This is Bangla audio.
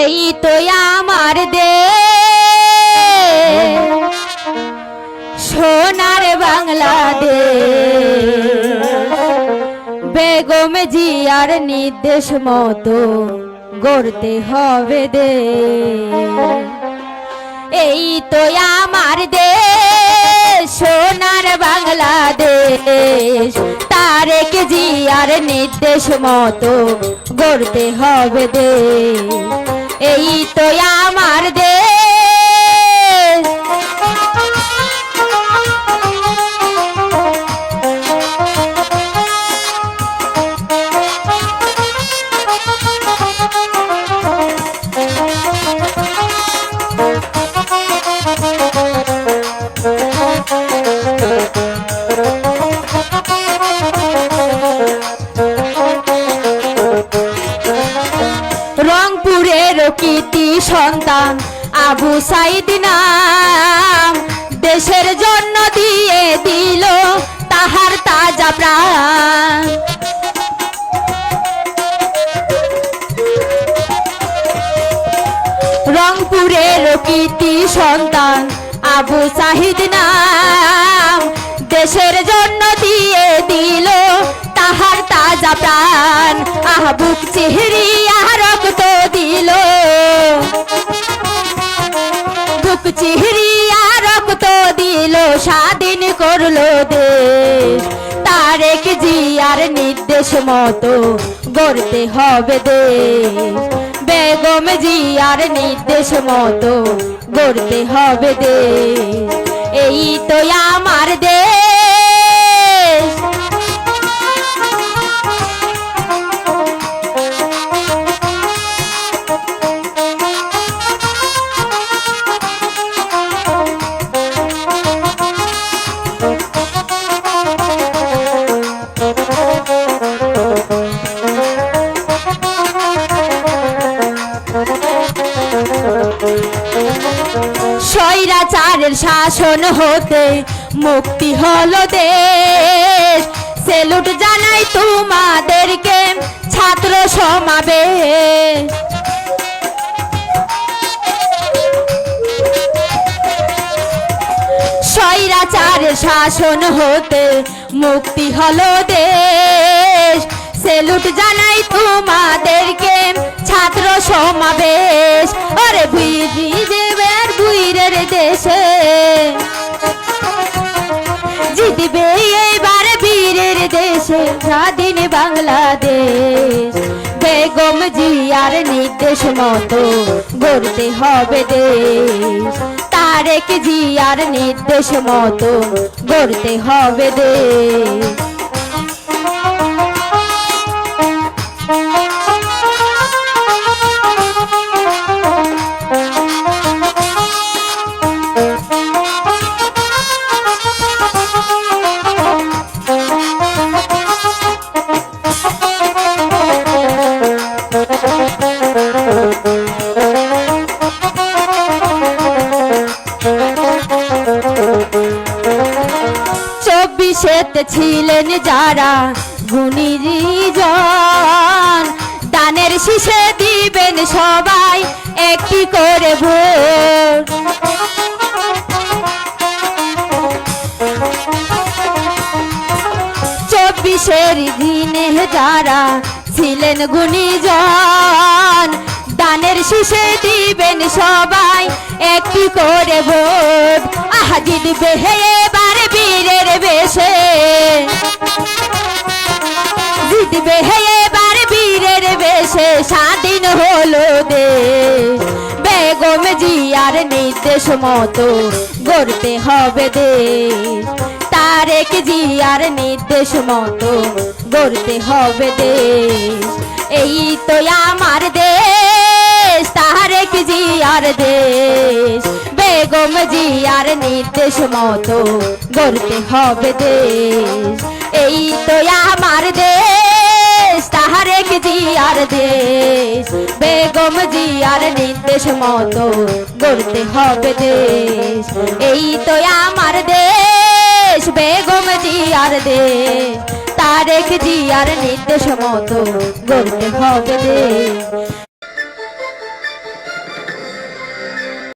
এই তো আমার দে সোনার বাংলাদেশ। বেগম জিয়ার নির্দেশ মতো গড়তে হবে দে এই তো আমার দে সোনার বাংলাদেশ। তারেক জিয়ার নির্দেশ মতো গড়তে হবে দে এই তো আমার দেশ। কীর্তি সন্তান আবু সাইদ দেশের জন্য দিয়ে দিল তাহার তাজা প্রাণ। রংপুরের কীর্তি সন্তান আবু সাহিদ নাম। দেশের জন্য দিয়ে দিল তাহার তাজা প্রাণ। আহ বুক চেহরি আহ বুক চেহরি আহ রক্ত দিল, স্বাধীন করল দেশ তারেক জিয়ার নির্দেশ মতো গড়তে হবে দেশ বেগম জিয়ার নির্দেশ মতো গড়তে হবে দেশ স্বৈরাচারের শাসন হতে মুক্তি হলো দেশ। সেলুট জানাই তোমাদেরকে ছাত্র সমাবেশ। স্বৈরাচারের শাসন হতে মুক্তি হলো দেশ। সেলুট জানাই তোমাদেরকে ছাত্র সমাবেশ। আরে বুইরি দেশে স্বাধীন বাংলাদেশ। বেগম জিয়ার নির্দেশ মতো গড়তে হবে দেশ। তারেক জিয়ার নির্দেশ মতো গড়তে হবে দেশ। চব্বিশেতে ছিলেন যারা গুণীজন দানের শীষে দিবেন সবাই একটি করে ভোট। চব্বিশের দিনে যারা ছিলেন গুণীজন, দানের শীষে দিবেন সবাই একটি করে ভোট। আহা জিতবে স্বাধীন হলো দেশ বেগম জিয়ার নির্দেশ মতো গড়তে হবে দেশ তারেক জিয়ার নির্দেশ মতো গড়তে হবে দেশ এই তো আমার দেশ, তারেক জিয়ার দেশ। বেগম জিয়ার নির্দেশ মতো গড়তে হবে দেশ। এই তো আমার দেশ। তাহারেক জিয়ার দেশ। বেগম জিয়ার নির্দেশ মতো গড়তে হবে দেশ। এই তো আমার দেশ, বেগম জিয়ার দেশ। তারেক জিয়ার নির্দেশ মতো গড়তে হবে দেশ।